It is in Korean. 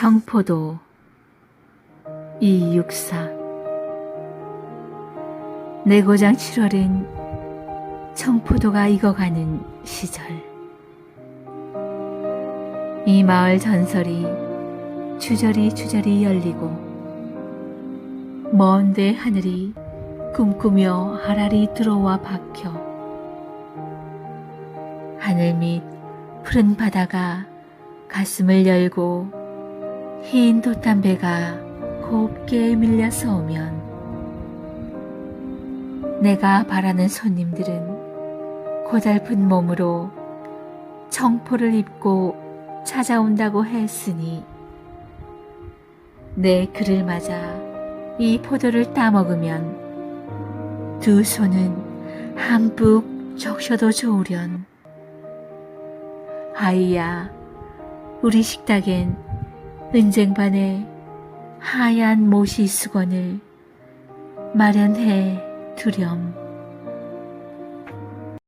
청포도 264 내 고장 7월은 청포도가 익어가는 시절. 이 마을 전설이 주저리 주저리 열리고 먼데 하늘이 꿈꾸며 하랄이 들어와 박혀 하늘 밑 푸른 바다가 가슴을 열고 흰 돛담배가 곱게 밀려서 오면 내가 바라는 손님들은 고달픈 몸으로 청포를 입고 찾아온다고 했으니 내 그를 맞아 이 포도를 따먹으면 두 손은 한뿍 적셔도 좋으련. 아이야 우리 식탁엔 은쟁반에 하얀 모시 수건을 마련해 두렴.